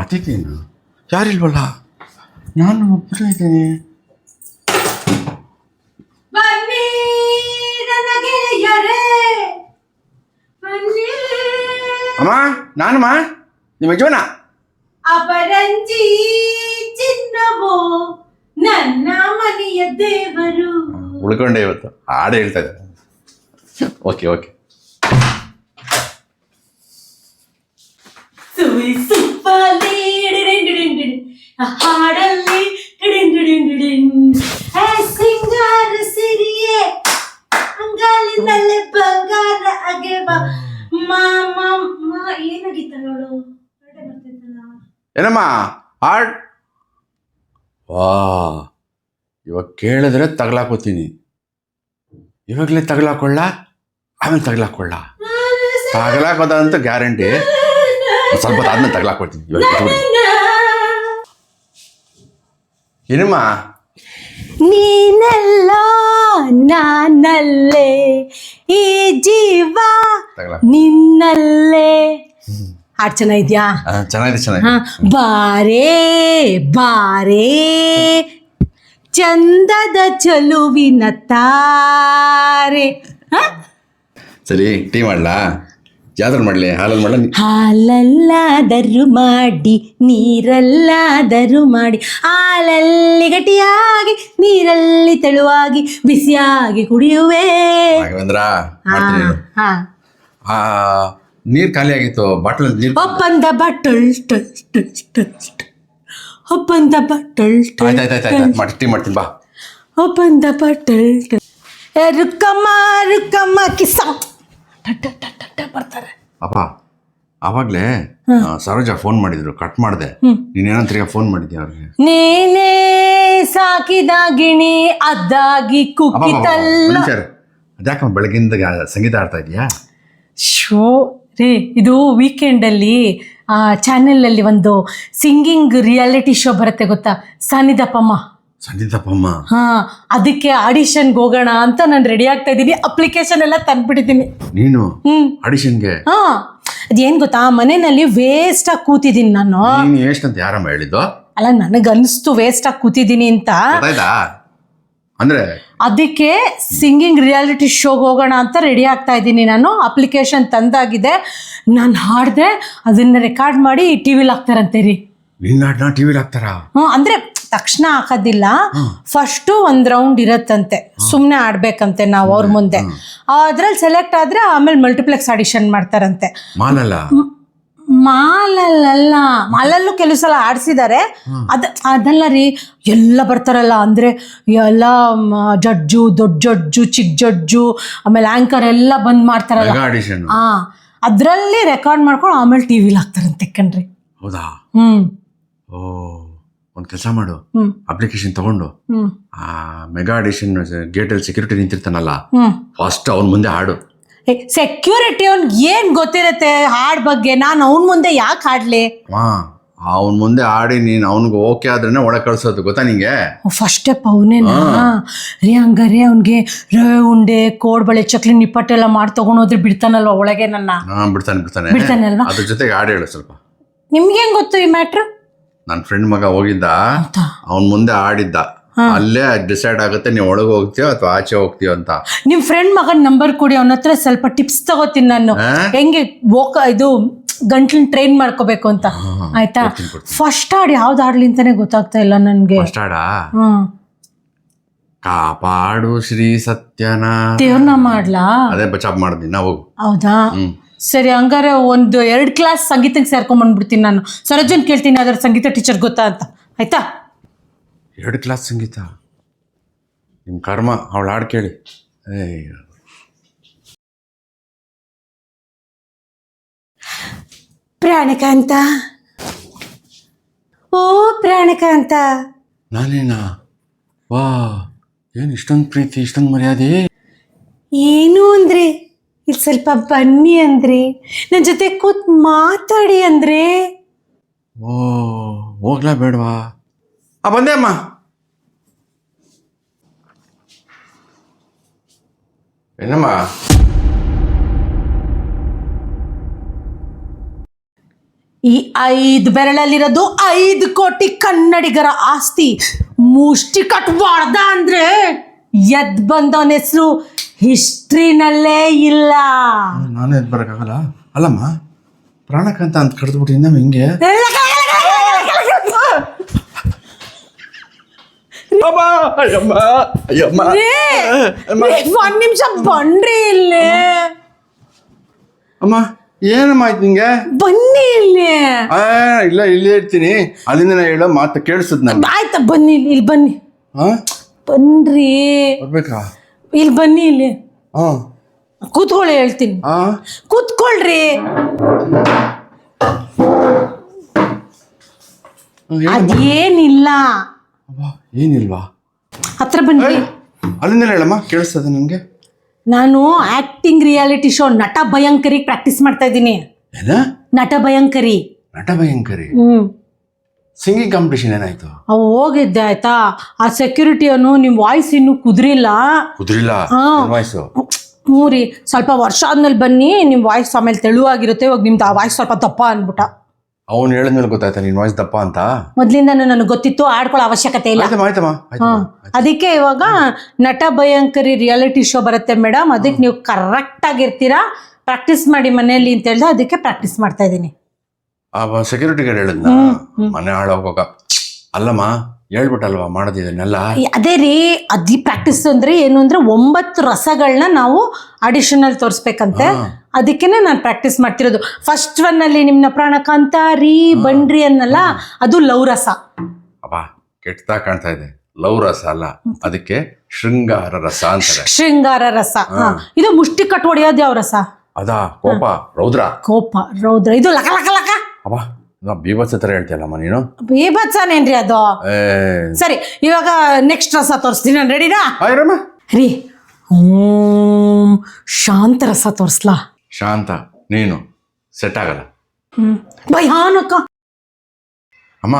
ಅತಿಥಿನ ಯಾರಿಲ್ವಲ್ಲ? ನಾನು ಒಬ್ಬರೇ ಇದ್ದೇನೆ. ಬನ್ನಿ ನನ್ನ ಗೆಳೆಯರೇ ಬನ್ನಿ. ಅಮ್ಮ ನಾನಮ್ಮ ನಿಮ್ಮ ಯಜಮಾನ? ಅಪರಂಜಿ ಚಿನ್ನವೋ ನನ್ನ ಮನೆಯ ದೇವರು. ಉಳ್ಕೊಂಡೆ ಇವತ್ತು. ಹಾಡು ಹೇಳ್ತಾ ಇದ್ದೆ ಓಕೆ ಓಕೆ. ಸುಯಿಸು ಡಿಡಿಡಿಡಿಡಿಡಿಡಿ. ಆ ಹಾಡಲ್ಲಿ ಡಿಡಿಡಿಡಿಡಿಡಿಡಿನ್. ಏ ಸಿಂಗಾರ ಸಿರಿಯೇ ಅಂಗಾಲಿನಲ್ಲೇ ಬಂಗಾರ ಅಗೆವ. ಮಾಮ ಮಾ ಏನಾಗಿತ್ತ ನೋಡು? ಹೊರಟೆ ಬರ್ತಿತ್ತಲ್ಲ ಏನಮ್ಮ? ಹಾಡ್? ವಾ ಇವಾಗ ಕೇಳಿದ್ರೆ ತಗಲಾಕೋತೀನಿ. ಇವಾಗಲೇ ತಗಲಾಕೊಳ್ಳ ಆಮೇಲೆ ತಗಲಾಕೊಳ್ಳ. ತಗಲಾಕೋದಂತ ಗ್ಯಾರಂಟಿ. ಸ್ವಲ್ಪ ಆದ್ಮೇಲೆ ತಗಲಾಕೊಳ್ತೀನಿ ಇವಾಗ ಬಿಟ್ಬಿಡಿ. ಏನಮ್ಮ? ನೀನಲ್ಲೋ ನಾನಲ್ಲೇ ಈ ಜೀವ ನಿನ್ನಲ್ಲೇ. ಹಾಡ್ ಚೆನ್ನಾಗಿದ್ಯಾ? ಚೆನ್ನಾಗಿದೆ ಚೆನ್ನಾಗಿ ಬಾರೇ ಬಾರೇ. ಚಂದದ ಚಲುವಿನ ತಾರೆ? ಸರಿ ಟೀ ಮಾಡ್ಲಾ? ಯಾವ್ದ್ರಲ್ಲಿ ಮಾಡಲಿ ಹಾಲಲ್ಲಿ ಮಾಡ ಹಾಲಲ್ಲಾದರೂ ಮಾಡಿ ನೀರಲ್ಲಾದರೂ ಮಾಡಿ ಹಾಲಲ್ಲಿ ಗಟ್ಟಿಯಾಗಿ ನೀರಲ್ಲಿ ತೆಳುವಾಗಿ ಬಿಸಿಯಾಗಿ ಕುಡಿಯುವೆ ರಾಘವೇಂದ್ರ ಹಾ, ಮಾಡ್ತೀನಿ ಇರು. ಹಾ. ಆ ನೀರು ಖಾಲಿ ಆಗಿತ್ತು ಬಾಟ್ಲ್ ನೀರು ಒಪ್ಪಂದ ಬಟ್ಟಲ್ ಟಲ್ ಟಲ್ ಟಲ್ ಟಲ್. ಒಪ್ಪಂದ ಬಟ್ಟಲ್ ಟಲ್ ಆಯ್ತು ಆಯ್ತು ಆಯ್ತು ಆಯ್ತು ಮಾಡಿ ಟೀ ಮಾಡ್ತೀನಿ ಬಾ ಒಪ್ಪಂದ ಬಟ್ಟಲ್ ಟಲ್. ಏ, ರುಕ್ಕಮ್ಮ ರುಕ್ಕಮ್ಮ ಕಿಸ್ಸ ಟಟ್ ಟಟ್ ಟಟ್ ಟಟ್ ಬರ್ತಾರೆ. ಅಪ್ಪ ಆವಾಗಲೇ ಸರೋಜ ಫೋನ್ ಮಾಡಿದ್ರು ಕಟ್ ಮಾಡಿದೆ. ನೀನೇನಂತ ತಿರ್ಗಾ ಫೋನ್ ಮಾಡಿದ್ಯ ಅವ್ರಿಗೆ? ನೀನೇ ಸಾಕಿದ ಗಿಣಿ ಅದ್ದಾಗಿ ಕುಕ್ಕಿತಲ್ಲ. ಅದ್ಯಾಕಮ್ಮ ಬೆಳಗಿಂದ ಸಂಗೀತ ಆಡ್ತಾ ಇದೀಯಾ? ಶೋ ರೇ ಇದು ವೀಕೆಂಡಲ್ಲಿ ಚಾನೆಲಲ್ಲಿ ಒಂದು ಸಿಂಗಿಂಗ್ ರಿಯಾಲಿಟಿ ಶೋ ಬರುತ್ತೆ ಗೊತ್ತಾ? ಸನ್ನಿಧಪ್ಪಮ್ಮ ಸಂಗೀತಪ್ಪಮ್ಮ ಹಾ ಅದಕ್ಕೆ ಆಡಿಷನ್ ಹೋಗೋಣ ಅಂತ ನಾನು ರೆಡಿ ಆಗ್ತಾ ಇದ್ದೀನಿ. ಅಪ್ಲಿಕೇಶನ್ ಎಲ್ಲ ತಂದ್ಬಿಟ್ಟಿದ್ದೀನಿ. ನೀನು? ಹ್ಮ್. ಆಡಿಷನ್ಗೆ ಹಾ. ಅದೇನ್ ಗೊತ್ತಾ ಮನೆಯಲ್ಲಿ ವೇಸ್ಟ್ ಆಗಿ ಕೂತಿದ್ದೀನಿ ನಾನು. ನೀನು ಯಾರಮ್ಮ ಹೇಳಿದ್ದು? ಅಲ್ಲ ನನಗನ್ಸ್ತು ವೇಸ್ಟ್ ಆಗಿ ಕೂತಿದ್ದೀನಿ ಅಂತ. ಗೊತ್ತಾಯ್ತಾ? ಅಂದ್ರೆ? ಅದಕ್ಕೆ ಸಿಂಗಿಂಗ್ ರಿಯಾಲಿಟಿ ಶೋಗೆ ಹೋಗೋಣ ಅಂತ ರೆಡಿ ಆಗ್ತಾ ಇದ್ದೀನಿ ನಾನು. ಅಪ್ಲಿಕೇಶನ್ ತಂದಾಗಿದೆ. ನಾನು ಹಾಡಿದೆ ಅದನ್ನ ರೆಕಾರ್ಡ್ ಮಾಡಿ ಟಿ ವಿಲಿ ಹಾಕ್ತಾರಂತೆ ರೀ. ನಿನ್ನ ಹಾಡ್ನ ಟಿವಿಲಿ ಹಾಕ್ತಾರಾ? ಹ್ಞೂ ಅಂದರೆ ತಕ್ಷಣ ಹಾಕೋದಿಲ್ಲ. ಫಸ್ಟು ಒಂದು ರೌಂಡ್ ಇರತ್ತಂತೆ. ಸುಮ್ಮನೆ ಆಡ್ಬೇಕಂತೆ ನಾವು ಅವ್ರ ಮುಂದೆ. ಅದ್ರಲ್ಲಿ ಸೆಲೆಕ್ಟ್ ಆದ್ರೆ ಆಮೇಲೆ ಮಲ್ಟಿಪ್ಲೆಕ್ಸ್ ಆಡಿಷನ್ ಮಾಡ್ತಾರಂತೆ. ಮಾಲಲ್ಲ? ಮಾಲಲ್ಲ ಮಾಲಲ್ಲೂ ಕೆಲವು ಸಲ ಆಡಿಸಿದ್ದಾರೆ ಅದ ಅದಲ್ಲ ರೀ ಎಲ್ಲ ಬರ್ತಾರಲ್ಲ. ಅಂದ್ರೆ ಎಲ್ಲ ಜಡ್ಜು ದೊಡ್ಡ ಜಡ್ಜು ಚಿಕ್ಕ ಜಡ್ಜು ಆಮೇಲೆ ಆಂಕರ್ ಎಲ್ಲ ಬಂದ್ ಮಾಡ್ತಾರಲ್ಲ. ಆ ಅದರಲ್ಲಿ ರೆಕಾರ್ಡ್ ಮಾಡ್ಕೊಂಡು ಆಮೇಲೆ ಟಿವಿಲಿ ಹಾಕ್ತಾರಂತೆ ಕಣ್ರಿ. ಹೌದಾ? ಹ್ಞೂ ಓ. ಒಂದು ಕೆಲಸ ಮಾಡು. ಅಪ್ಲಿಕೇಶನ್ ತಗೊಂಡು. ಆ ಮೆಗಾ ಅಡಿಷನ್ ಗೇಟ್ ಅಲ್ಲಿ ಸೆಕ್ಯೂರಿಟಿ ನಿಂತಿರ್ತಾನಲ್ಲ ಫಸ್ಟ್ ಅವನ ಮುಂದೆ ಹಾಡು. ಸೆಕ್ಯೂರಿಟಿ ಅವ್ನ್ಗೆ ಏನ್ ಗೊತ್ತಿರತ್ತೆ ಹಾಡ್ ಬಗ್ಗೆ? ನಾನು ಅವನ ಮುಂದೆ ಯಾಕೆ ಹಾಡ್ಲಿ? ಹಾ ಅವನ ಮುಂದೆ ಆಡಿ ನೀನು ಅವ್ನ್ಗೆ ಓಕೆ ಆದ್ರೆ ಒಳಗೆ ಕಳ್ಸೋದು. ಗೊತ್ತಾ ನಿಂಗೆ? ಫಸ್ಟ್ ಸ್ಟೆಪ್ ಅವನೇ ರೀ ಹಂಗಾರೆ ಅವ್ನ್ಗೆ ರವೆ ಉಂಡೆ ಕೋಡ್ಬಳೆ ಚಕ್ಲಿ ನಿಪ್ಪಟ್ಟೆಲ್ಲ ಮಾಡಿ ತಗೊಂಡೋದ್ರೆ ಬಿಡ್ತಾನಲ್ವ ಒಳಗೆ ನನ್ನ? ಹಾ ಬಿಡ್ತಾನೆ ಬಿಡ್ತಾನೆ. ಬಿಡ್ತಾನೆ ಅಲ್ವಾ? ಅದ್ರ ಜೊತೆಗೆ ಹಾಡು ಹೇಳು ಸ್ವಲ್ಪ. ನಿಮ್ಗೆ ಹೆಂಗ್ ಗೊತ್ತು ಈ ಮ್ಯಾಟ್ರ್ ನನ್ನ ಫ್ರೆಂಡ್ ಮಗ ಹೋಗಿದ್ದ. ಅವನ ಮುಂದೆ ಆಡಿದ್ದ. ಅಲ್ಲೇ ಡಿಸೈಡ್ ಆಗುತ್ತೆ ನೀವು ಒಳಗೆ ಹೋಗ್ತೀಯೋ ಅಥವಾ ಆಚೆ ಹೋಗ್ತೀಯೋ ಅಂತ. ನಿಮ್ ಫ್ರೆಂಡ್ ಮಗನ ನಂಬರ್ ಕೊಡಿ ಅವನ ಹತ್ರ ಸ್ವಲ್ಪ ಟಿಪ್ಸ್ ತಗೋತೀನಿ ನಾನು. ಹೆಂಗೆ ವೋಕ ಇದು ಗಂಟ್ಲಿನ ಟ್ರೈನ್ ಮಾಡ್ಕೋಬೇಕು ಅಂತ. ಆಯ್ತಾ. ಫಸ್ಟ್ ಹಾಡ್ ಯಾವ್ದು ಹಾಡ್ಲಿ ಅಂತಾನೆ ಗೊತ್ತಾಗ್ತಾ ಇಲ್ಲ ನನ್ಗೆ. ಫಸ್ಟ್ ಹಾಡ ಕಾಪಾಡು ಶ್ರೀ ಸತ್ಯನ ದೇವ್ರನ್ನ ಮಾಡ್ಲಾ? ಅದೇ ಬಚಾಪ್ ಮಾಡಿದ್ವಿ ನಾವು ಹೋಗು. ಹೌದಾ? ಸರಿ ಹಂಗಾರೆ ಒಂದು ಎರಡು ಕ್ಲಾಸ್ ಸಂಗೀತಕ್ಕೆ ಸೇರ್ಕೊಂಡ್ ಬಂದ್ಬಿಡ್ತೀನಿ ನಾನು. ಸರೋಜನ್ ಕೇಳ್ತೀನಿ ಅದರ ಸಂಗೀತ ಟೀಚರ್ ಗೊತ್ತಾ ಅಂತ. ಆಯ್ತಾ? ಎರಡು ಕ್ಲಾಸ್ ಸಂಗೀತ? ನಿಮ್ಮ ಕರ್ಮ ಅವಳು ಹಾಡು ಕೇಳಿ. ಪ್ರಾಣಕಾಂತ. ಓ ಪ್ರಾಣಕಾಂತ. ನಾನೇನಾ? ವಾ ಏನು ಇಷ್ಟೊಂದು ಪ್ರೀತಿ ಇಷ್ಟೊಂದು ಮರ್ಯಾದೆ? ಏನು ಅಂದ್ರೆ ಇಲ್ಲಿ ಸ್ವಲ್ಪ ಬನ್ನಿ ಅಂದ್ರೆ. ನನ್ನ ಜೊತೆ ಕೂತ್ ಮಾತಾಡಿ ಅಂದ್ರೆ. ಓ ಹೋಗ್ಲಾ ಬೇಡವಾ? ಆ ಬಂದೆ ಅಮ್ಮ. ಏನಮ್ಮ? ಈ ಐದು ಬೆರಳಲ್ಲಿರೋದು ಐದು ಕೋಟಿ ಕನ್ನಡಿಗರ ಆಸ್ತಿ ಮುಷ್ಟಿ ಕಟ್ ಅಂದ್ರೆ. ಎದ್ ಬಂದವನ ಹೆಸರು ಹಿಸ್ಟ್ರಿನಲ್ಲೇ ಇಲ್ಲ. ನಾನು ಎದ್ ಬರೋಕ್ಕಾಗಲ್ಲ? ಅಲ್ಲಮ್ಮ ಪ್ರಾಣಕಂತ ಅಂತ ಕಡ್ದ್ಬಿಟ್ಟು ನಾವು ಹಿಂಗೆ? ಒಂದ್ ನಿಮಿಷ ಬನ್ರಿ ಇಲ್ಲಿ. ಅಮ್ಮ ಏನಮ್ಮ ಆಯ್ತು ನಿಂಗೆ? ಬನ್ನಿ ಇಲ್ಲಿ. ಆ ಇಲ್ಲ ಇಲ್ಲೇ ಇರ್ತೀನಿ. ಅಲ್ಲಿಂದ ನಾ ಹೇಳೋ ಮಾತು ಕೇಳಿಸುದ್ ನಾನು ಆಯ್ತಾ ಬನ್ನಿ ಇಲ್ಲಿ ಇಲ್ಲಿ ಬನ್ನಿ. ಹಾ ಬನ್ರಿ. ಬರ್ಬೇಕಾ? ಇಲ್ಲಿ ಬನ್ನಿ ಇಲ್ಲಿ. ಹಾ. ಕೂತ್ಕೊಳ್ಳಿ ಹೇಳ್ತೀನಿ. ಹಾ. ಕೂತ್ಕೊಳ್ರಿ. ಅದೇನಿಲ್ಲ. ಅಬ್ಬಾ, ಏನಿಲ್ವಾ? ಹತ್ರ ಬನ್ನಿ. ಅಲ್ಲಿಂದ ಹೇಳಮ್ಮ ಕೇಳಿಸ್ತದೆ ನನಗೆ ನಾನು ಆಕ್ಟಿಂಗ್ ರಿಯಾಲಿಟಿ ಶೋ ನಟ ಭಯಂಕರಿ ಪ್ರಾಕ್ಟೀಸ್ ಮಾಡ್ತಾ ಇದ್ದೀನಿ. ಏನ? ನಟ ಭಯಂಕರಿ. ನಟ ಭಯಂಕರಿ? ಹ್ಮ್. ಸಿಂಗಿಂಗ್ ಕಾಂಪಿಟೇಷನ್ ಏನಾಯ್ತು? ಅವು ಹೋಗಿದ್ದೆ ಆಯ್ತಾ? ಆ ಸೆಕ್ಯೂರಿಟಿ ಅನ್ನು ನಿಮ್ ವಾಯ್ಸ್ ಇನ್ನು ಕುದ್ರಿಲ್ಲ? ಕುದ್ರಿಲ್ಲ? ಹಾ. ವಾಯ್ಸು ಹ್ಞೂ ರೀ. ಸ್ವಲ್ಪ ವರ್ಷ ಆದ್ಮೇಲೆ ಬನ್ನಿ ನಿಮ್ಮ ವಾಯ್ಸ್ ಆಮೇಲೆ ತೆಳುವಾಗಿರುತ್ತೆ ಇವಾಗ ನಿಮ್ದು ಆ ವಾಯ್ಸ್ ಸ್ವಲ್ಪ ದಪ್ಪ ಅಂದ್ಬಿಟ್ಟ ಅವನು ಹೇಳಿದ್ಮೇಲೆ ಗೊತ್ತಾಯ್ತಾ ನಿನ್ ವಾಯ್ಸ್ ದಪ್ಪ ಅಂತ? ಮೊದ್ಲಿಂದನೂ ನನಗೆ ಗೊತ್ತಿತ್ತು ಆಡ್ಕೊಳ್ಳೋ ಅವಶ್ಯಕತೆ ಇಲ್ಲ. ಆಯ್ತಮ್ಮ ಆಯ್ತಮ್ಮ ಆಯ್ತಮ್ಮ ಅದಕ್ಕೆ ಇವಾಗ ನಟ ಭಯಂಕರಿ ರಿಯಾಲಿಟಿ ಶೋ ಬರುತ್ತೆ ಮೇಡಮ್ ಅದಕ್ಕೆ ನೀವು ಕರೆಕ್ಟ್ ಆಗಿರ್ತೀರಾ? ಪ್ರಾಕ್ಟೀಸ್ ಮಾಡಿ ಮನೆಯಲ್ಲಿ ಅಂತ ಹೇಳ್ದೆ ಅದಕ್ಕೆ ಪ್ರಾಕ್ಟೀಸ್ ಮಾಡ್ತಾ ಇದ್ದೀನಿ. ಆ ಸೆಕ್ಯೂರಿಟಿ ಗಾರ್ಡ್ ಹೇಳಿದ್ನ ಮನೆ ಹಾಳಾಗೋಗ ಅಲ್ಲಮ್ಮ ಹೇಳ್ಬಿಟ್ಟಲ್ವಾ ಮಾಡೋದಿದನ್ನೆಲ್ಲ ಅದೇ ರೀ ಅದಿ ಪ್ರಾಕ್ಟೀಸ್ ಅಂದ್ರೆ ಏನು ಅಂದ್ರೆ ಒಂಬತ್ತು ರಸಗಳನ್ನ ನಾವು ಅಡಿಷನಲ್ ತೋರಿಸ್ಬೇಕಂತೆ. ಅದಕ್ಕೇನೆ ನಾನು ಪ್ರಾಕ್ಟೀಸ್ ಮಾಡ್ತಿರೋದು. ಫಸ್ಟ್ ಒನ್ ಅಲ್ಲಿ ನಿಮ್ನ ಪ್ರಾಣಕಾಂತ ರೀ ಬಂಡ್ರಿ ಅನ್ನಲ್ಲ ಅದು ಲವ್ ರಸ. ಅಬ್ಬಾ ಕೆಟ್ಟದಾಗ ಕಾಣ್ತಾ ಇದೆ. ಲವ್ ರಸ ಅಲ್ಲ. ಅದಕ್ಕೆ ಶೃಂಗಾರ ರಸ ಅಂತಾರೆ. ಶೃಂಗಾರ ರಸ. ಇದು ಮುಷ್ಟಿ ಕಟ್ ಹೊಡೆಯೋದು ಯಾವ ರಸ? ಅದಾ ಕೋಪ ರೌದ್ರ. ಕೋಪ ರೌದ್ರ. ಇದು ಲಕ ಅಬ್ಬ ನಾ ಬೀಭತ್ಸ ಥರ ಹೇಳ್ತೀಯಲ್ಲಮ್ಮ ನೀನು? ಬೀಭತ್ಸನೇನ್ರಿ ಅದು? ಏ. ಸರಿ ಇವಾಗ ನೆಕ್ಸ್ಟ್ ರಸ ತೋರಿಸ್ತೀನಿ. ನಾನು ರೆಡಿನಾ ಆಯ್ರಮ್ಮ ರೀ. ಓಂ ಶಾಂತ ರಸ ತೋರಿಸ್ಲಾ? ಶಾಂತ ನೀನು. ಸೆಟ್ ಆಗಲ್ಲ. ಭಯಾನಕ ಅಮ್ಮ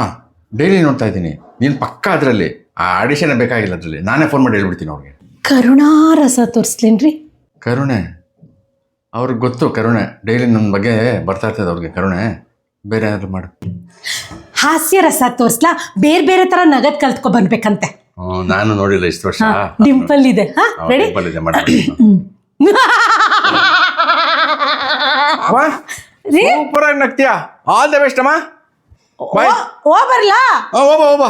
ಡೈಲಿ ನೋಡ್ತಾ ಇದ್ದೀನಿ. ನೀನು ಪಕ್ಕ ಅದರಲ್ಲಿ ಆ ಆಡಿಷನ್ ಬೇಕಾಗಿಲ್ಲ ಅದರಲ್ಲಿ. ನಾನೇ ಫೋನ್ ಮಾಡಿ ಹೇಳ್ಬಿಡ್ತೀನಿ ಅವ್ರಿಗೆ. ಕರುಣಾ ರಸ ತೋರಿಸ್ಲೇನ್ರಿ. ಕರುಣೆ. ಅವ್ರಿಗೆ ಗೊತ್ತು ಕರುಣೆ. ಡೈಲಿ ನನ್ನ ಬಗ್ಗೆ ಬರ್ತಾ ಇರ್ತದೆ ಅವ್ರಿಗೆ ಕರುಣೆ. ಬೇರೆ ಏನಾದ್ರು ಮಾಡು. ಹಾಸ್ಯ ರಸ ತೋರಿಸ್ಲಾ? ಬೇರೆ ಬೇರೆ ತರ ನಗದ್ ಕಲ್ತ್ಕೊ ಬರ್ಬೇಕಂತೆ ಹ್ಮ್, ನಾನು ನೋಡಿಲ್ಲ ಇಷ್ಟು ವರ್ಷ. ಡಿಂಪಲ್ ಇದೆ. ಹಾ ರೆಡಿ ಇದೆ ಮಾಡಿ ರೀ? ಸೂಪರ್ ಆಗಿ ನಗ್ತೀಯ? ಆಲ್ ದ ಬೆಸ್ಟ್ ಅಮ್ಮ. ಬಾಯ್ ಓ ಬರ್ಲಾ ಓ ಹೋಗ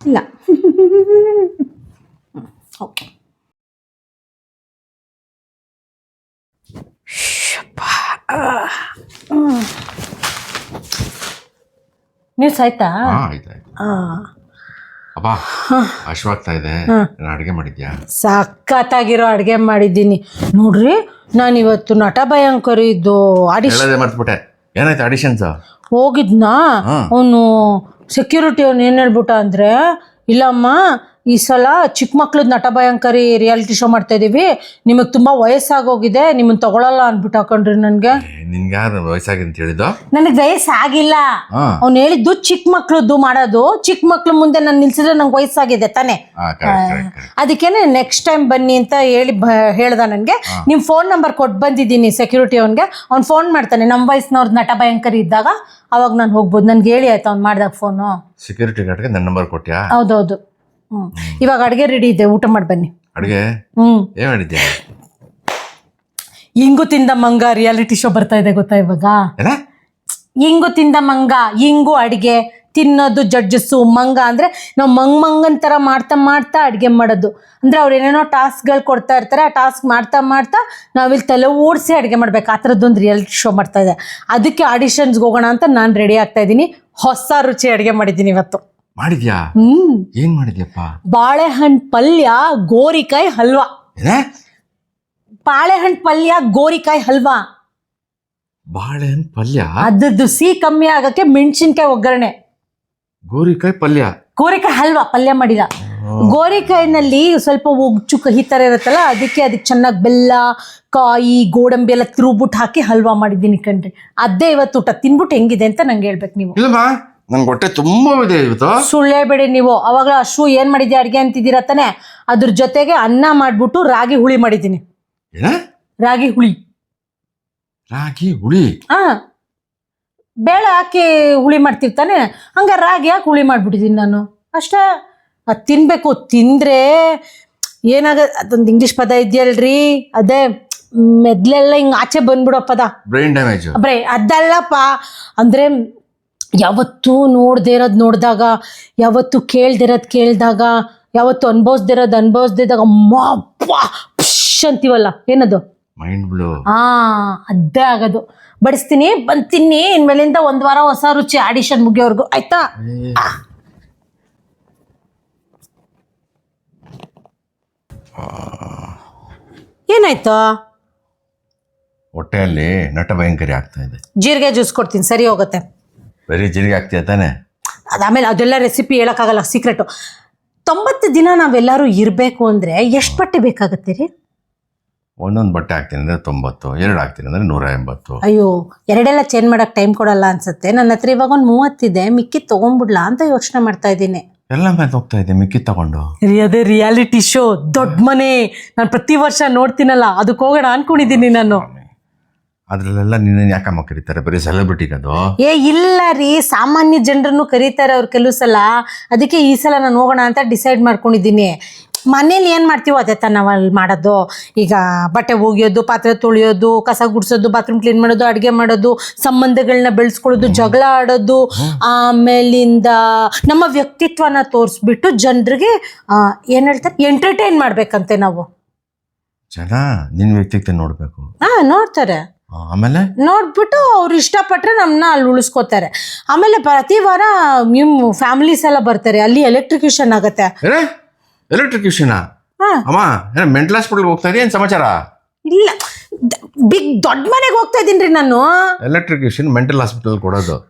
ಇಲ್ಲ. ಓಕೆ. ನ್ಯೂಸ್ ಆಯ್ತಾ ಹಾ ಆಯ್ತಾಯ್ತು. ಅಪ್ಪ ಹಶ್ವಾಗ್ತಾ ಇದೆ. ನಾನು ಅಡುಗೆ ಮಾಡಿದ್ಯಾ? ಸಖತ್ತಾಗಿರೋ ಅಡುಗೆ ಮಾಡಿದ್ದೀನಿ. ನೋಡ್ರಿ ನಾನು ಇವತ್ತು ನಟ ಭಯಂಕರಿದ್ದು ಆಡಿಷನ್ ಹೇಳೋದೇ ಮರ್ತ್ಬಿಟ್ಟೆ. ಏನಾಯ್ತು ಆಡಿಷನ್ಸ್ ಹೋಗಿದ್ನಾ? ಅವನು ಸೆಕ್ಯೂರಿಟಿ ಅವನು ಏನು ಹೇಳ್ಬಿಟ್ಟ ಅಂದರೆ ಇಲ್ಲಮ್ಮ ಈ ಸಲ ಚಿಕ್ಕ ಮಕ್ಳದ್ ನಟ ಭಯಂಕರಿ ರಿಯಾಲಿಟಿ ಶೋ ಮಾಡ್ತಾ ಇದೀವಿ. ನಿಮಗೆ ತುಂಬಾ ವಯಸ್ಸಾಗೋಗಿದೆ ನಿಮ್ಮನ್ ತಗೊಳಲ್ಲ ಅಂದ್ಬಿಟ್ಟು ಹಾಕೊಂಡ್ರಿ ನನ್ಗೆ. ನಿನ್ಗೆ ಯಾರು ವಯಸ್ಸಾಗಿ ಅಂತ ಹೇಳಿದ್ದು? ನನಗೆ ವಯಸ್ಸಾಗಿಲ್ಲ. ಹಾ. ಅವ್ನು ಹೇಳಿದ್ದು ಚಿಕ್ಕ ಮಕ್ಳದ್ದು ಮಾಡೋದು ಚಿಕ್ಕ ಮಕ್ಳು ಮುಂದೆ ನಾನು ನಿಲ್ಸಿದ್ರೆ ನಂಗೆ ವಯಸ್ಸಾಗಿದೆ ತಾನೇ. ಹಾ ಅದಕ್ಕೇನೆ ನೆಕ್ಸ್ಟ್ ಟೈಮ್ ಬನ್ನಿ ಅಂತ ಹೇಳಿ ಬ ಹೇಳ್ದ ನನಗೆ. ನಿಮ್ಮ ಫೋನ್ ನಂಬರ್ ಕೊಟ್ಟು ಬಂದಿದ್ದೀನಿ ಸೆಕ್ಯೂರಿಟಿ ಅವನಿಗೆ. ಅವ್ನು ಫೋನ್ ಮಾಡ್ತಾನೆ ನಮ್ಮ ವಯಸ್ಸಿನವ್ರದ್ದು ನಟ ಭಯಂಕರಿ ಇದ್ದಾಗ. ಅವಾಗ ನಾನು ಹೋಗ್ಬೋದು. ನನ್ಗೆ ಹೇಳಿ ಆಯ್ತು ಅವ್ನು ಮಾಡ್ದಾಗ ಫೋನು ಸೆಕ್ಯೂರಿಟಿ ಗಾರ್ಡ್ಗೆ ನನ್ನ ನಂಬರ್ ಕೊಟ್ಯಾ? ಹೌದೌದು. ಇವಾಗ ಅಡಿಗೆ ರೆಡಿ ಇದೆ ಊಟ ಮಾಡಿ ಬನ್ನಿ. ಅಡುಗೆ? ಹ್ಞೂ ಏನ್ ಮಾಡಿದ್ಯಾ? ಇಂಗು ತಿಂದ ಮಂಗ ರಿಯಾಲಿಟಿ ಶೋ ಬರ್ತಾ ಇದೆ ಗೊತ್ತಾ ಇವಾಗ? ಏನ? ಇಂಗು ತಿಂದ ಮಂಗ ಇಂಗು ಅಡಿಗೆ ತಿನ್ನೋದು ಜಡ್ಜಸ್ಸು ಮಂಗ ಅಂದ್ರೆ ನಾವು ಮಂಗ್ ಮಂಗನ್ ಥರ ಮಾಡ್ತಾ ಮಾಡ್ತಾ ಅಡಿಗೆ ಮಾಡೋದು. ಅಂದ್ರೆ ಅವ್ರು ಏನೇನೋ ಟಾಸ್ಕ್ಗಳು ಕೊಡ್ತಾ ಇರ್ತಾರೆ ಆ ಟಾಸ್ಕ್ ಮಾಡ್ತಾ ಮಾಡ್ತಾ ನಾವಿಲ್ಲಿ ತಲೆ ಓಡಿಸಿ ಅಡಿಗೆ ಮಾಡ್ಬೇಕು. ಆ ಥರದ್ದೊಂದು ರಿಯಾಲಿಟಿ ಶೋ ಮಾಡ್ತಾ ಇದೆ. ಅದಕ್ಕೆ ಆಡಿಷನ್ಸ್ಗೆ ಹೋಗೋಣ ಅಂತ ನಾನು ರೆಡಿ ಆಗ್ತಾ ಇದ್ದೀನಿ. ಹೊಸ ರುಚಿ ಅಡುಗೆ ಮಾಡಿದ್ದೀನಿ ಇವತ್ತು. ಮಾಡಿದ್ಯಾ? ಹ್ಮ್. ಏನ್ ಮಾಡಿದ್ಯಪ್ಪ? ಬಾಳೆಹಣ್ಣು ಪಲ್ಯ ಗೋರಿಕಾಯಿ ಹಲ್ವಾ. ಬಾಳೆಹಣ್ಣು ಪಲ್ಯ ಗೋರಿಕಾಯಿ ಹಲ್ವಾ. ಬಾಳೆಹಣ್ಣು ಪಲ್ಯ? ಅದದ್ದು ಸಿಹಿ ಕಮ್ಮಿ ಆಗಕ್ಕೆ ಮೆಣಸಿನ್ಕಾಯಿ ಒಗ್ಗರಣೆ. ಗೋರಿಕಾಯಿ ಪಲ್ಯ? ಗೋರಿಕಾಯಿ ಹಲ್ವಾ ಪಲ್ಯ ಮಾಡಿಲ್ಲ ಗೋರಿಕಾಯಿನಲ್ಲಿ ಸ್ವಲ್ಪ ಉಚ್ಚು ಕಹಿ ಥರ ಇರುತ್ತಲ್ಲ ಅದಕ್ಕೆ ಅದಕ್ಕೆ ಚೆನ್ನಾಗಿ ಬೆಲ್ಲ ಕಾಯಿ ಗೋಡಂಬಿ ಎಲ್ಲ ತಿರುಗ್ಬಿಟ್ಟು ಹಾಕಿ ಹಲ್ವಾ ಮಾಡಿದ್ದೀನಿ ಕಣ್ರಿ. ಅದೇ ಇವತ್ತು ಊಟ. ತಿನ್ಬಿಟ್ಟು ಹೆಂಗಿದೆ ಅಂತ ನಂಗೆ ಹೇಳ್ಬೇಕು ನೀವು. ನನ್ಗೆ ಹೊಟ್ಟೆ ತುಂಬಾ ಇದೆ ಇವತ್ತು ಸುಳ್ಳೇ ಬಿಡಿ ನೀವು. ಅವಾಗ ಅಶು ಏನು ಮಾಡಿದ್ಯಾ ಅಡಿಗೆ ಅಂತಿದ್ದೀರ ತಾನೆ? ಅದ್ರ ಜೊತೆಗೆ ಅನ್ನ ಮಾಡಿಬಿಟ್ಟು ರಾಗಿ ಹುಳಿ ಮಾಡಿದ್ದೀನಿ. ಏನ? ರಾಗಿ ಹುಳಿ. ರಾಗಿ ಹುಳಿ? ಹಾ. ಬೇಳೆ ಹಾಕಿ ಹುಳಿ ಮಾಡ್ತಿರ್ತಾನೆ ಹಂಗ ರಾಗಿ ಹಾಕಿ ಹುಳಿ ಮಾಡ್ಬಿಟ್ಟಿದ್ದೀನಿ ನಾನು. ಅಷ್ಟೇ. ಅದು ತಿನ್ಬೇಕು. ತಿಂದ್ರೆ ಏನಾಗ ಅದೊಂದು ಇಂಗ್ಲಿಷ್ ಪದ ಇದೆಯಲ್ರಿ? ಅದೇ ಮೆದ್ಲೆಲ್ಲ ಹಿಂಗೆ ಆಚೆ ಬಂದ್ಬಿಡೋ ಪದ. ಬ್ರೈನ್ ಡ್ಯಾಮೇಜ್ ಬ್ರೇ ಅದಲ್ಲಪ್ಪ. ಅಂದರೆ ಯಾವತ್ತೂ ನೋಡ್ದೇ ಇರೋದು ನೋಡಿದಾಗ ಯಾವತ್ತೂ ಕೇಳ್ದಿರೋದು ಕೇಳಿದಾಗ ಯಾವತ್ತು ಅನ್ಭವಿಸ್ದಿರೋದು ಅನ್ಭವಿಸ್ದಿದ್ದಾಗ ಪುಷ್ ಅಂತೀವಲ್ಲ ಏನದು? ಮೈಂಡ್ ಬ್ಲೋ ಆ ಅದೇ ಆಗೋದು. ಬಡಿಸ್ತೀನಿ ಬಂತೀನಿ ತಿನ್ನಿ ಇನ್ಮೇಲಿಂದ ಒಂದು ವಾರ ಹೊಸ ರುಚಿ ಆಡಿಷನ್ ಮುಗಿಯೋವರೆಗೂ ಆಯ್ತಾ? ಏನಾಯ್ತು? ಹೊಟ್ಟೆಯಲ್ಲಿ ನಟ ಭಯಂಕರಿ ಆಗ್ತಾ ಇದೆ. ಜೀರಿಗೆ ಜ್ಯೂಸ್ ಕೊಡ್ತೀನಿ ಸರಿ ಹೋಗುತ್ತೆ. ಬರೀ ಜೀರಿಗೆ ಆಗ್ತೀಯ ತಾನೆ? ಅದಾಮೇಲೆ ಅದೆಲ್ಲ ರೆಸಿಪಿ ಹೇಳೋಕ್ಕಾಗಲ್ಲ ಸೀಕ್ರೆಟು ತೊಂಬತ್ತು ದಿನ ನಾವೆಲ್ಲರೂ ಇರಬೇಕು ಅಂದರೆ ಎಷ್ಟು ಬಟ್ಟೆ ಬೇಕಾಗುತ್ತೆ ರೀ ಒಂದೊಂದು ಬಟ್ಟೆ ಹಾಕ್ತೀನಿ ಅಂದರೆ ತೊಂಬತ್ತು ಎರಡು ಹಾಕ್ತೀನಿ ಅಂದರೆ ನೂರ ಎಂಬತ್ತು. ಅಯ್ಯೋ ಎರಡೆಲ್ಲ ಚೇಂಜ್ ಮಾಡೋಕ್ಕೆ ಟೈಮ್ ಕೊಡಲ್ಲ ಅನ್ಸುತ್ತೆ. ನನ್ನ ಹತ್ರ ಇವಾಗ ಒಂದು ಮೂವತ್ತಿದೆ ಮಿಕ್ಕಿ ತೊಗೊಂಡ್ಬಿಡ್ಲಾ ಅಂತ ಯೋಚನೆ ಮಾಡ್ತಾ ಇದ್ದೀನಿ. ಎಲ್ಲ ಮೇಲೆ ಹೋಗ್ತಾ ಇದ್ದೆ ಮಿಕ್ಕಿ ತಗೊಂಡು? ರೀ ಅದೇ ರಿಯಾಲಿಟಿ ಶೋ ದೊಡ್ಡ ಮನೆ. ನಾನು ಪ್ರತಿ ವರ್ಷ ನೋಡ್ತೀನಲ್ಲ ಅದಕ್ಕೆ ಹೋಗೋಣ ಅನ್ಕೊಂಡಿದ್ದೀನಿ ನಾನು. ಅದ್ರಲ್ಲೆಲ್ಲ ನಿನ್ನ ಯಾಕಮ್ಮ ಕರೀತಾರೆ? ಬರೀ ಸೆಲೆಬ್ರಿಟಿಗೆ ಅದು? ಏ ಇಲ್ಲ ರೀ. ಸಾಮಾನ್ಯ ಜನರನ್ನು ಕರೀತಾರೆ ಅವ್ರು ಕೆಲವು ಸಲ. ಅದಕ್ಕೆ ಈ ಸಲ ನಾನು ಹೋಗೋಣ ಅಂತ ಡಿಸೈಡ್ ಮಾಡ್ಕೊಂಡಿದ್ದೀನಿ. ಮನೇಲಿ ಏನು ಮಾಡ್ತೀವೋ ಅದೇ ತಾನು ನಾವು ಅಲ್ಲಿ ಮಾಡೋದು. ಈಗ ಬಟ್ಟೆ ಒಗೆಯೋದು ಪಾತ್ರೆ ತೊಳೆಯೋದು ಕಸ ಗುಡಿಸೋದು ಬಾತ್ರೂಮ್ ಕ್ಲೀನ್ ಮಾಡೋದು ಅಡುಗೆ ಮಾಡೋದು ಸಂಬಂಧಗಳನ್ನ ಬೆಳೆಸ್ಕೊಳ್ಳೋದು ಜಗಳ ಆಡೋದು ಆಮೇಲಿಂದ ನಮ್ಮ ವ್ಯಕ್ತಿತ್ವನ ತೋರಿಸ್ಬಿಟ್ಟು ಜನರಿಗೆ ಏನು ಹೇಳ್ತಾರೆ? ಎಂಟರ್ಟೈನ್ ಮಾಡಬೇಕಂತೆ ನಾವು. ಜನ ನಿನ್ನ ವ್ಯಕ್ತಿತ್ವ ನೋಡಬೇಕು. ಹಾಂ ನೋಡ್ತಾರೆ. ಆಮೇಲೆ? ನೋಡ್ಬಿಟ್ಟು ಅವ್ರು ಇಷ್ಟಪಟ್ಟರೆ ನಮ್ಮನ್ನ ಅಲ್ಲಿ ಉಳಿಸ್ಕೋತಾರೆ. ಆಮೇಲೆ ಪ್ರತಿ ವಾರ ನಿಮ್ಮ ಫ್ಯಾಮಿಲೀಸ್ ಎಲ್ಲ ಬರ್ತಾರೆ ಅಲ್ಲಿ ಎಲೆಕ್ಟ್ರಿಕ್ಯೂಷನ್ ಆಗುತ್ತೆ. ಎಲೆಕ್ಟ್ರಿಕ್ಯೂಷನ್ ಹಾಂ. ಅಮ್ಮ ಏನ ಮೆಂಟಲ್ ಹಾಸ್ಪಿಟಲ್ ಹೋಗ್ತಾ ಇದೆಯಾ ಏನು ಸಮಾಚಾರ? ಇಲ್ಲ ಬಿಗ್ ದೊಡ್ಡ ಮನೆಗೆ ಹೋಗ್ತಾ ಇದ್ದೀನಿ ರೀ ನಾನು. ಎಲೆಕ್ಟ್ರಿಕ್ಯೂಷನ್ ಮೆಂಟಲ್ ಹಾಸ್ಪಿಟಲ್ ಕೊಡೋದು.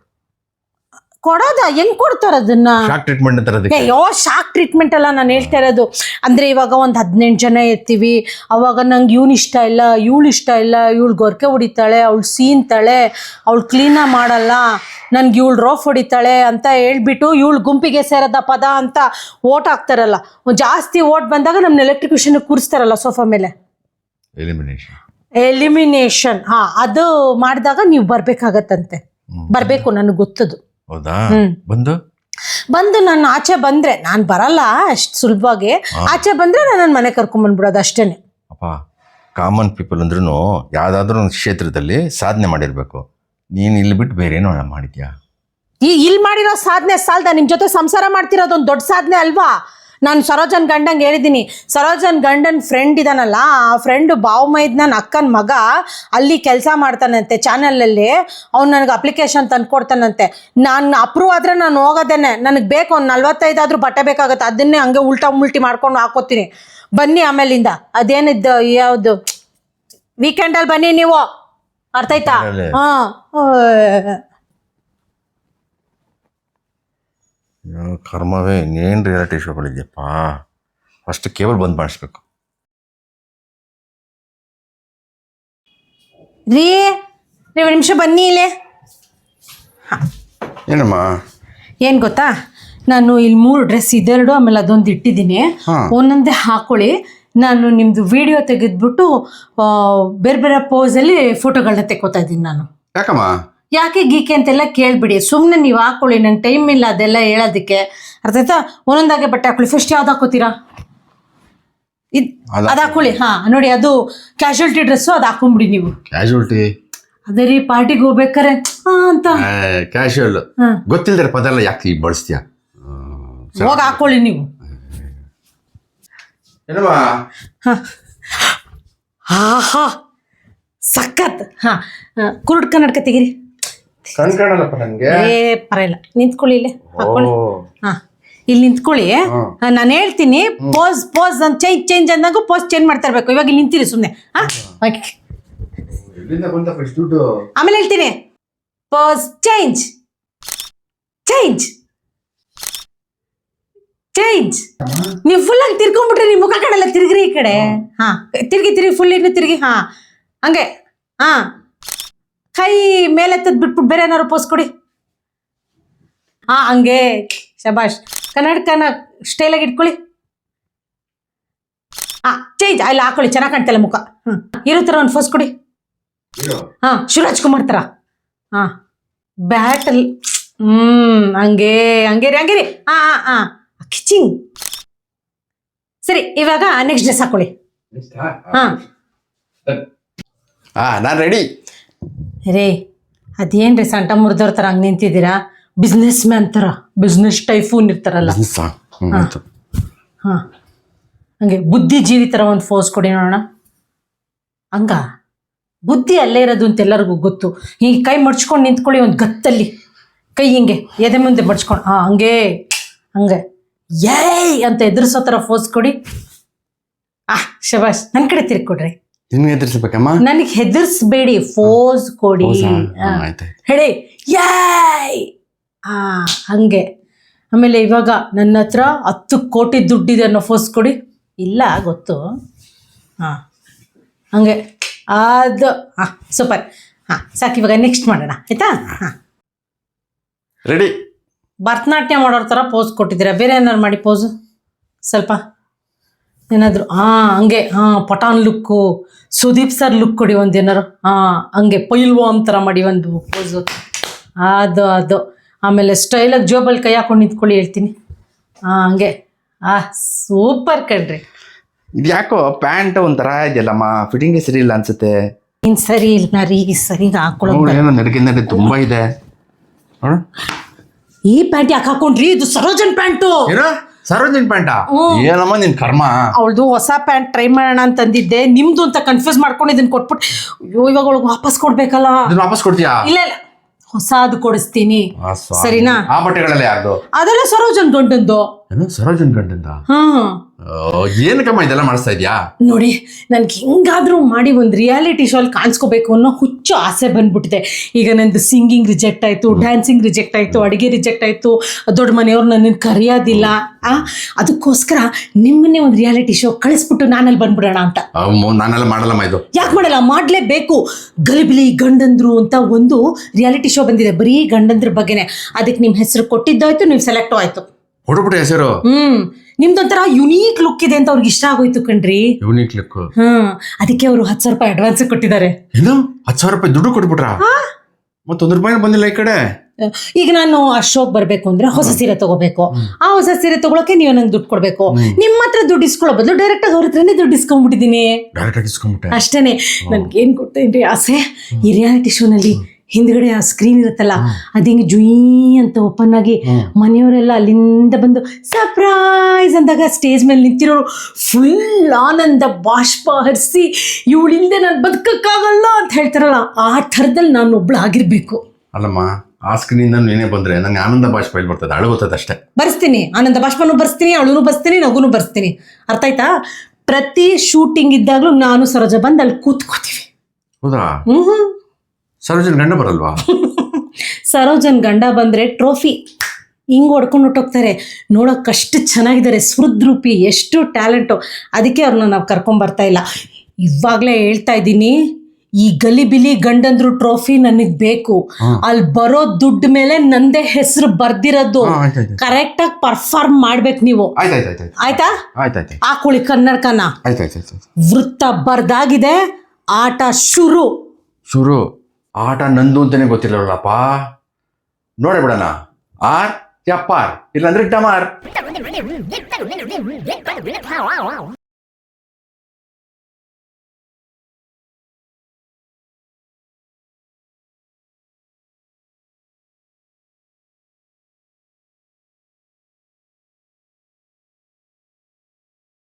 ಕೊಡೋದ? ಹೆಂಗ್ ಕೊಡ್ತಾರ ಅದನ್ನ? ಶಾಕ್ ಟ್ರೀಟ್ಮೆಂಟ್ ಅಂತಾರೆ ಅದಕ್ಕೆ. ಅಯ್ಯೋ ಶಾಕ್ ಟ್ರೀಟ್ಮೆಂಟ್ ಅಲ್ಲ ನಾನು ಹೇಳ್ತಾ ಇರೋದು. ಅಂದ್ರೆ ಇವಾಗ ಒಂದು ಹದಿನೆಂಟು ಜನ ಇರ್ತೀವಿ. ಅವಾಗ ನಂಗೆ ಇವ್ನ ಇಷ್ಟ ಇಲ್ಲ ಇವಳು ಇಷ್ಟ ಇಲ್ಲ ಇವಳು ಗೊರಕೆ ಹೊಡಿತಾಳೆ ಅವಳು ಸೀನ್ತಾಳೆ ಅವಳು ಕ್ಲೀನ ಮಾಡಲ್ಲ ನನ್ಗೆ ಇವಳು ರೋಫ್ ಹೊಡಿತಾಳೆ ಅಂತ ಹೇಳ್ಬಿಟ್ಟು ಇವಳು ಗುಂಪಿಗೆ ಸೇರದ ಪದ ಅಂತ ಓಟ್ ಹಾಕ್ತಾರಲ್ಲ. ಜಾಸ್ತಿ ಓಟ್ ಬಂದಾಗ ನಮ್ಮ ಎಲೆಕ್ಟ್ರಿಕ್ಯೂಷನ್ ಕೂರಿಸ್ತಾರಲ್ಲ ಸೋಫಾ ಮೇಲೆ. ಎಲಿಮಿನೇಷನ್ ಎಲಿಮಿನೇಷನ್ ಹಾಂ ಅದು ಮಾಡಿದಾಗ ನೀವು ಬರ್ಬೇಕಾಗತ್ತಂತೆ. ಬರಬೇಕು ನನಗೆ ಗೊತ್ತದು. ಹೌದಾ? ಬಂದು? ಬಂದು ನಾನು ಆಚೆ ಬಂದ್ರೆ ನಾನು ಬರಲ್ಲ ಅಷ್ಟು ಸುಲಭವಾಗಿ ಆಚೆ ಬಂದ್ರೆ ನಾನು ನನ್ನ ಮನೆ ಕರ್ಕೊಂಡ್ಬಂದ್ಬಿಡೋದು ಅಷ್ಟೇನೆ. ಅಪ್ಪ ಕಾಮನ್ ಪೀಪಲ್ ಅಂದ್ರೂ ಯಾವುದಾದ್ರೂ ಒಂದು ಕ್ಷೇತ್ರದಲ್ಲಿ ಸಾಧನೆ ಮಾಡಿರಬೇಕು. ನೀನು ಇಲ್ಲಿ ಬಿಟ್ಟು ಬೇರೆ ಏನೋ ಮಾಡಿದ್ಯಾ? ಈ ಇಲ್ಲಿ ಮಾಡಿರೋ ಸಾಧನೆ ಸಾಲ್ದ ನಿಮ್ಮ ಜೊತೆ ಸಂಸಾರ ಮಾಡ್ತಿರೋದು ಒಂದು ದೊಡ್ಡ ಸಾಧನೆ ಅಲ್ವಾ? ನಾನು ಸರೋಜನ್ ಗಂಡಂಗೆ ಹೇಳಿದ್ದೀನಿ ಸರೋಜನ್ ಗಂಡನ್ ಫ್ರೆಂಡ್ ಇದಾನಲ್ಲ ಆ ಫ್ರೆಂಡ್ ಬಾವುಮೈದ್ ನನ್ನ ಅಕ್ಕನ ಮಗ ಅಲ್ಲಿ ಕೆಲಸ ಮಾಡ್ತಾನಂತೆ ಚಾನಲಲ್ಲಿ. ಅವ್ನು ನನಗೆ ಅಪ್ಲಿಕೇಶನ್ ತಂದು ಕೊಡ್ತಾನಂತೆ. ನಾನು ಅಪ್ರೂವ್ ಆದರೆ ನಾನು ಹೋಗೋದೇನೆ. ನನಗೆ ಬೇಕು ಒಂದು ನಲ್ವತ್ತೈದಾದರೂ ಬಟ್ಟೆ ಬೇಕಾಗುತ್ತೆ. ಅದನ್ನೇ ಹಂಗೆ ಉಲ್ಟಾ ಮುಲ್ಟಿ ಮಾಡ್ಕೊಂಡು ಹಾಕೋತೀನಿ. ಬನ್ನಿ ಆಮೇಲಿಂದ. ಅದೇನಿದ್ದು ಯಾವುದು? ವೀಕೆಂಡಲ್ಲಿ ಬನ್ನಿ ನೀವು. ಅರ್ಥ ಆಯ್ತಾ ಅಲ್ಲೇ. ಹಾಂ ಅಯ್ಯೋ, ಕರ್ಮವೇ ಇನ್ನೇನು ರಿಯಾಲಿಟಿ ಶೋಗಳಿದೆಯಪ್ಪ ಫಸ್ಟ್ ಕೇಬಲ್ ಬಂದ್ ಮಾಡಿಸ್ಬೇಕು. ರೀ ನೀವು ನಿಮಿಷ ಬನ್ನಿ ಇಲ್ಲೇ. ಏನಮ್ಮ? ಏನು ಗೊತ್ತಾ? ನಾನು ಇಲ್ಲಿ ಮೂರು ಡ್ರೆಸ್ ಇದೆರಡು ಆಮೇಲೆ ಅದೊಂದು ಇಟ್ಟಿದ್ದೀನಿ. ಒಂದೊಂದೇ ಹಾಕೊಳ್ಳಿ. ನಾನು ನಿಮ್ಮದು ವಿಡಿಯೋ ತೆಗೆದ್ಬಿಟ್ಟು ಬೇರೆ ಬೇರೆ ಪೋಸಲ್ಲಿ ಫೋಟೋಗಳನ್ನ ತೆಕ್ಕೋತಾ ಇದ್ದೀನಿ ನಾನು. ಯಾಕಮ್ಮ? ಯಾಕೆ ಗೀಕೆ ಅಂತೆಲ್ಲ ಕೇಳ್ಬಿಡಿ. ಸುಮ್ಮನೆ ನೀವು ಹಾಕೊಳ್ಳಿ ನಂಗೆ ಟೈಮ್ ಇಲ್ಲ ಅದೆಲ್ಲ ಹೇಳೋದಕ್ಕೆ. ಅರ್ಥ ಆಯ್ತಾ? ಒಂದೊಂದಾಗೆ ಬಟ್ಟೆ ಹಾಕೊಳ್ಳಿ. ಫಸ್ಟ್ ಯಾವ್ದು ಹಾಕೋತೀರಾ? ಇದು ಅದ್ ಹಾಕೊಳ್ಳಿ. ಹಾ ನೋಡಿ ಅದು ಕ್ಯಾಶುಯಾಲಿಟಿ ಡ್ರೆಸ್ಸು ಅದು ಹಾಕೊಂಡ್ಬಿಡಿ ನೀವು. ಕ್ಯಾಶುವಲ್ಟಿ ಅದೇ ರೀ ಪಾರ್ಟಿಗೆ ಹೋಗ್ಬೇಕಾರೆ. ಹಾಂ ಅಂತ. ಕ್ಯಾಶುಯಲ್ ಹಾಂ. ಗೊತ್ತಿಲ್ದಿರ ಪದ ಎಲ್ಲ ಯಾಕೆ ಈಗ ಬಳಸ್ತೀಯ? ಹೋಗಿ ಹಾಕೊಳ್ಳಿ ನೀವು. ಹಾ. ಆಹಾ ಸಖತ್. ಹಾ ಕುರುಡ್ ಕನ್ನಡಕ ತೆಗೀರಿ. ಕಣ್ ಕಾಣಲ್ಲಪ್ಪ ನನಗೆ? ಏ ಪರವಾಗಿಲ್ಲ. ನಿಂತ್ಕೊಳ್ಳಿ ಇಲ್ಲಿ. ಹಾಕೊಳ್ಳಿ ಹಾ. ಇಲ್ಲಿ ನಿಂತ್ಕೊಳ್ಳಿ. ನಾನು ಹೇಳ್ತೀನಿ ಪೋಸ್ ಪೋಸ್ ಅಂತ ಚೇಂಜ್ ಚೇಂಜ್ ಅಂದಾಗ ಪೋಸ್ ಚೇಂಜ್ ಮಾಡ್ತಾ ಇರ್ಬೇಕು. ಇವಾಗ ಇಲ್ಲಿ ನಿಂತಿರಿ ಸುಮ್ಮನೆ ಹಾ? ಓಕೆ ಎಲ್ಲಿಂದ ಬಂತಪ್ಪ ಇಷ್ಟು ದುಡ್ಡು? ಆಮೇಲೆ ಹೇಳ್ತೀನಿ. ಪೋಸ್ ಚೇಂಜ್ ಚೇಂಜ್ ಚೇಂಜ್ ನೀವು ಫುಲ್ ಆಗಿ ತಿರ್ಕೊಂಡ್ಬಿಟ್ರೆ ನಿಮ್ಮ ಮುಖ ಕಡೆಲ್ಲ ತಿರ್ಗ್ರಿ ಈ ಕಡೆ. ಹಾ. ತಿರ್ಗಿ ತಿರ್ಗಿ ಫುಲ್ ಇನ್ನು ತಿರ್ಗಿ. ಹಾ. ಹಂಗೆ. ಹಾ. ಕೈ ಮೇಲೆ ತದ್ದು ಬಿಟ್ಬಿಟ್ಟು ಬೇರೆ ಏನಾರು ಪೋಸ್ ಕೊಡಿ. ಹಾ ಹಂಗೆ. ಶಬಾಷ್. ಕನ್ನಡಕನ ಆಗಿ ಇಟ್ಕೊಳ್ಳಿ. ಹಾ ಚೇಂಜ್ ಅಲ್ಲಿ ಹಾಕೊಳ್ಳಿ. ಚೆನ್ನಾಗಿ ಕಾಣ್ತಲ್ಲ ಮುಖ. ಹ್ಮ್. ಇರೋ ಥರ ಒಂದು ಫೋಸ್ ಕೊಡಿ. ಹಾ ಶಿವರಾಜ್ ಕುಮಾರ್ ತರ. ಹಾ. ಬ್ಯಾಟಲ್ ಹ್ಮ್ ಹಂಗೆ ಹಂಗೇರಿ ಹಂಗೇರಿ ಹಾ ಹಾ ಹಾ ಕಿಚಿಂಗ್ ಸರಿ ಇವಾಗ ನೆಕ್ಸ್ಟ್ ಡ್ರೆಸ್ ಹಾಕೊಳ್ಳಿ. ಹಾ. ಹಾ ನಾನು ರೆಡಿ ರೇ ಅದೇನ್ರಿ ಸಂಟ ಮುರಿದವ್ರ ಥರ ಹಂಗೆ ನಿಂತಿದ್ದೀರಾ? ಬಿಸ್ನೆಸ್ ಮ್ಯಾನ್ ಥರ ಬಿಸ್ನೆಸ್ ಟೈಫೂನ್ ಇರ್ತಾರಲ್ಲ ಆಯ್ತು. ಹಾಂ. ಹಂಗೆ ಬುದ್ಧಿಜೀವಿ ಥರ ಒಂದು ಫೋಸ್ ಕೊಡಿ ನೋಡೋಣ. ಹಂಗ? ಬುದ್ಧಿ ಅಲ್ಲೇ ಇರೋದು ಅಂತ ಎಲ್ಲರಿಗೂ ಗೊತ್ತು. ಹೀಗೆ ಕೈ ಮಡ್ಚ್ಕೊಂಡು ನಿಂತ್ಕೊಳ್ಳಿ ಒಂದು ಗತ್ತಲ್ಲಿ. ಕೈ ಹಿಂಗೆ ಎದೆ ಮುಂದೆ ಮಡ್ಚ್ಕೊಂಡು ಹಾಂ ಹಂಗೆ ಹಂಗೆ. ಏಯ್! ಅಂತ ಎದುರಿಸೋ ಥರ ಫೋಸ್ ಕೊಡಿ. ಆ ಶಬಾಷ್ ನನ್ನ ಕಡೆ ತಿರ್ಗಿ ಕೊಡ್ರಿ ನಿನ್ಗೆ ಹೆದರ್ಸ್ಬೇಡಿ ಫೋಸ್ ಕೊಡಿ. ಹೇಳಿ ಯಾಯ್! ಆ ಹಂಗೆ. ಆಮೇಲೆ ಇವಾಗ ನನ್ನ ಹತ್ರ ಹತ್ತು ಕೋಟಿ ದುಡ್ಡಿದೆ ಅನ್ನೋ ಫೋಸ್ ಕೊಡಿ. ಇಲ್ಲ ಗೊತ್ತು. ಹಾಂ. ಹಂಗೆ. ಅದು ಹಾಂ ಸೂಪರ್. ಹಾಂ ಸಾಕು ಇವಾಗ ನೆಕ್ಸ್ಟ್ ಮಾಡೋಣ. ಆಯ್ತಾ? ಹಾಂ. ರೆಡಿ ಭರತನಾಟ್ಯ ಮಾಡೋರ ಥರ ಪೋಸ್ ಕೊಟ್ಟಿದ್ದೀರಾ? ಬೇರೆ ಏನಾರು ಮಾಡಿ ಪೋಸು ಸ್ವಲ್ಪ. ಏನಾದರೂ ಹಾಂ ಹಂಗೆ ಹಾಂ Pathan look Sudeep sir look ಕೊಡಿ ಒಂದು ಏನಾರು ಹಾಂ ಹಂಗೆ ಪೈಲ್ವೋ ಥರ ಮಾಡಿ ಒಂದು ಪೋಸು ಅದು ಅದು. ಆಮೇಲೆ ಸ್ಟೈಲಾಗಿ ಜೋಬಲ್ಲಿ ಕೈ ಹಾಕೊಂಡು ನಿಂತ್ಕೊಳ್ಳಿ ಹೇಳ್ತೀನಿ. ಹಾಂ ಹಂಗೆ. ಆ ಸೂಪರ್ ಕಣ್ರಿ. ಇದು ಯಾಕೋ ಪ್ಯಾಂಟ್ ಒಂಥರ ಇದೆಯಲ್ಲಮ್ಮ? ಫಿಟ್ಟಿಂಗ್ ಸರಿ ಇಲ್ಲ ಅನ್ಸುತ್ತೆ. ಇನ್ ಸರಿ ಇಲ್ಲ ರೀ ಸರಿ ಹಾಕೊಳ್ಳೋದು ನೋಡು ಏನೋ ನಡಗಿಂದ ತುಂಬಾ ಇದೆ. ನೋಡು. ಈ ಪ್ಯಾಂಟ್ ಯಾಕೆ ಹಾಕೊಂಡ್ರಿ? ಇದು ಸರೋಜನ್ ಪ್ಯಾಂಟು. ಏನೋ? ಸರೋಜಿನ್ ಪ್ಯಾಂಟಾ? ಏನಮ್ಮ ನಿನ್ ಕರ್ಮ. ಅವಳದು ಹೊಸ ಪ್ಯಾಂಟ್ ಟ್ರೈ ಮಾಡೋಣ ಅಂತ ಅಂದಿದ್ದೆ ನಿಮ್ದು ಅಂತ ಕನ್ಫ್ಯೂಸ್ ಮಾಡ್ಕೊಂಡು ಇದನ್ನ ಕೊಟ್ಬಿಟ್ಟು ಅಯ್ಯೋ ಇವಾಗ ಅವಳಿಗೆ ವಾಪಸ್ ಕೊಡ್ಬೇಕಲ್ಲ? ಇದನ್ನ ವಾಪಸ್ ಕೊಡ್ತೀಯಾ? ಇಲ್ಲ ಇಲ್ಲ. ಹೊಸದು ಕೊಡಿಸ್ತೀನಿ. ಸರಿನಾ? ಆ ಬಟ್ಟೆಗಳೆಲ್ಲ ಯಾರ್ದು? ಅದೆಲ್ಲ ಸರೋಜನ್ ಗಂಡಂದು. ಸರೋಜನ್ ಗಂಡಂದ? ಹಾ ಏನಕ್ಕಮ್ಮ ಇದೆಲ್ಲ ಮಾಡಿಸ್ತಾ ಇದ್ಯಾ? ನೋಡಿ ನನ್ಗೆ ಹೆಂಗಾದ್ರೂ ಮಾಡಿ ಒಂದು ರಿಯಾಲಿಟಿ ಶೋ ಅಲ್ಲಿ ಕಾಣಿಸ್ಕೋಬೇಕು ಅನ್ನೋ ಹುಚ್ಚು ಆಸೆ ಬಂದ್ಬಿಟ್ಟಿದೆ. ಈಗ ನಂದು ಸಿಂಗಿಂಗ್ ರಿಜೆಕ್ಟ್ ಆಯಿತು ಡ್ಯಾನ್ಸಿಂಗ್ ರಿಜೆಕ್ಟ್ ಆಯಿತು ಅಡುಗೆ ರಿಜೆಕ್ಟ್ ಆಯಿತು ದೊಡ್ಡ ಮನೆಯವ್ರು ನನ್ನನ್ನು ಕರೆಯೋದಿಲ್ಲ ಆ ಅದಕ್ಕೋಸ್ಕರ ನಿಮ್ಮನ್ನೇ ಒಂದು ರಿಯಾಲಿಟಿ ಶೋ ಕಳಿಸ್ಬಿಟ್ಟು ನಾನಲ್ಲಿ ಬಂದ್ಬಿಡೋಣ ಅಂತ. ಅಮ್ಮ, ನಾನೆಲ್ಲ ಮಾಡಲ್ಲಮ್ಮ ಇದು. ಯಾಕೆ ಮಾಡಲ್ಲ? ಮಾಡಲೇಬೇಕು. ಗಲಿಬಿಲಿ ಗಂಡಂದ್ರು ಅಂತ ಒಂದು ರಿಯಾಲಿಟಿ ಶೋ ಬಂದಿದೆ. ಬರೀ ಗಂಡಂದ್ರ ಬಗ್ಗೆನೇ. ಅದಕ್ಕೆ ನಿಮ್ಮ ಹೆಸರು ಕೊಟ್ಟಿದ್ದಾಯ್ತು ನೀವು ಸೆಲೆಕ್ಟ್ ಆಯ್ತು ಹೊಡ್ಬಿಟ್ಟು ಹೆಸರು. ಹ್ಮ್. ನಿಮ್ದೊಂಥರ ಯುನೀಕ್ ಲುಕ್ ಇದೆ ಅಂತ ಅವ್ರಿಗೆ ಇಷ್ಟ ಆಗೋಯ್ತು ಕಣ್ರಿ. ಯೂನಿಕ್ ಲುಕ್ ಹ್ಮ್ ಅದಕ್ಕೆ ಅವರು ಹತ್ತು ಸಾವಿರ ರೂಪಾಯಿ ಅಡ್ವಾನ್ಸ್ ಕೊಟ್ಟಿದ್ದಾರೆ. ಏನು? ಹತ್ತು ಸಾವಿರ ರೂಪಾಯಿ ದುಡ್ಡು ಕೊಟ್ಬಿಟ್ರ? ಮತ್ತೊಂದು ರೂಪಾಯಿ ಬಂದಿಲ್ಲ ಈ ಕಡೆ. ಈಗ ನಾನು ಅಶೋಕ್ ಶೋಕ್ ಬರ್ಬೇಕು ಅಂದ್ರೆ ಹೊಸ ಸೀರೆ ತಗೋಬೇಕು. ಆ ಹೊಸ ಸೀರೆ ತಗೊಳಕ್ಕೆ ನೀವು ನಂಗೆ ದುಡ್ಡು ಕೊಡ್ಬೇಕು. ನಿಮ್ಮ ಹತ್ರ ದುಡ್ಡು ಇಸ್ಕೊಳ್ಳೋ ಬದಲು ಡೈರೆಕ್ಟ್ ಆಗಿ ಅವ್ರ ಹತ್ರನೇ ದುಡ್ಡು ಇಸ್ಕೊಂಡ್ಬಿಟ್ಟಿದ್ದೀನಿ. ಡೈರೆಕ್ಟ್ ಆಗಿ ಇಸ್ಕೊಂಡ್ಬಿಟ್ಟೆ. ಅಷ್ಟೇನೆ. ನನ್ಗೇನ್ ಗೊತ್ತೇನ್ರಿ ಆಸೆ? ಈ ರಿಯಾಲಿಟಿ ಶೋನಲ್ಲಿ ಹಿಂದ್ಗಡೆ ಆ ಸ್ಕ್ರೀನ್ ಇರುತ್ತಲ್ಲ ಅದ್ ಹಿಂಗೆ ಜುಯಿ ಅಂತ ಓಪನ್ ಆಗಿ ಮನೆಯವರೆಲ್ಲ ಅಲ್ಲಿಂದ ಬಂದು ಸರ್ಪ್ರೈಸ್ ಅಂದಾಗ ಸ್ಟೇಜ್ ಮೇಲೆ ನಿಂತಿರೋರು ಫುಲ್ ಆನಂದ ಬಾಷ್ಪ ಹರಿಸಿ ಇವಳಿಂದ ನಾನು ಬದುಕಕ್ಕಾಗಲ್ಲ ಅಂತ ಹೇಳ್ತಾರಲ್ಲ ಆ ಥರದಲ್ಲಿ ನಾನು ಒಬ್ಳು ಆಗಿರ್ಬೇಕು. ಅಲ್ಲಮ್ಮ ಆ ಸ್ಕ್ರೀನಿಂದ ನೀನೇ ಬಂದ್ರೆ ನಂಗೆ ಆನಂದ ಬಾಷ್ಪ ಇಲ್ಲಿ ಬರ್ತದೆ ಅಳುಗುತ್ತದೆ ಅಷ್ಟೇ. ಬರ್ಸ್ತೀನಿ ಆನಂದ ಬಾಷ್ಪನೂ ಬರ್ಸ್ತೀನಿ ಅಳುನು ಬರ್ಸ್ತೀನಿ ನಗುನು ಬರ್ಸ್ತೀನಿ. ಅರ್ಥ ಆಯ್ತಾ? ಪ್ರತಿ ಶೂಟಿಂಗ್ ಇದ್ದಾಗಲೂ ನಾನು ಸರೋಜ ಬಂದು ಅಲ್ಲಿ ಕೂತ್ಕೋತೀವಿ. ಹೌದಾ? ಹ್ಮ್ ಹ್ಮ್. ಸರೋಜನ್ ಗಂಡ ಬರಲ್ವಾ? ಸರೋಜನ್ ಗಂಡ ಬಂದ್ರೆ ಟ್ರೋಫಿ. ಹಿಂಗ್ ಹೊಡ್ಕೊಂಡು ಹೊಟ್ಟೋಗ್ತಾರೆ. ನೋಡೋಕೆ ಅಷ್ಟು ಚೆನ್ನಾಗಿದ್ದಾರೆ. ಸ್ಮೃದ್ರೂಪಿ ಎಷ್ಟು ಟ್ಯಾಲೆಂಟು. ಅದಕ್ಕೆ ಅವ್ರನ್ನ ನಾವು ಕರ್ಕೊಂಡ್ ಬರ್ತಾ ಇಲ್ಲ. ಇವಾಗಲೇ ಹೇಳ್ತಾ ಇದ್ದೀನಿ ಈ ಗಲಿಬಿಲಿ ಗಂಡಂದ್ರು ಟ್ರೋಫಿ ನನಗ್ ಬೇಕು. ಅಲ್ಲಿ ಬರೋ ದುಡ್ಡು ಮೇಲೆ ನಂದೇ ಹೆಸರು ಬರ್ದಿರೋದು. ಕರೆಕ್ಟ್ ಆಗಿ ಪರ್ಫಾರ್ಮ್ ಮಾಡ್ಬೇಕು ನೀವು. ಆಯ್ತಾ ಆ ಕುಳಿ ಕನ್ನಡಕನ. ವೃತ್ತ ಬರ್ದಾಗಿದೆ. ಆಟ ಶುರು. ಶುರು. ಆಟ ನಂದು ಅಂತಾನೆ ಗೊತ್ತಿಲ್ಲವಲ್ಲಪ್ಪ ನೋಡೇ ಬಿಡಣ ಆರ್ ಯಪ್ಪಾರ್ ಇಲ್ಲಾಂದ್ರೆ ಡಮಾರ್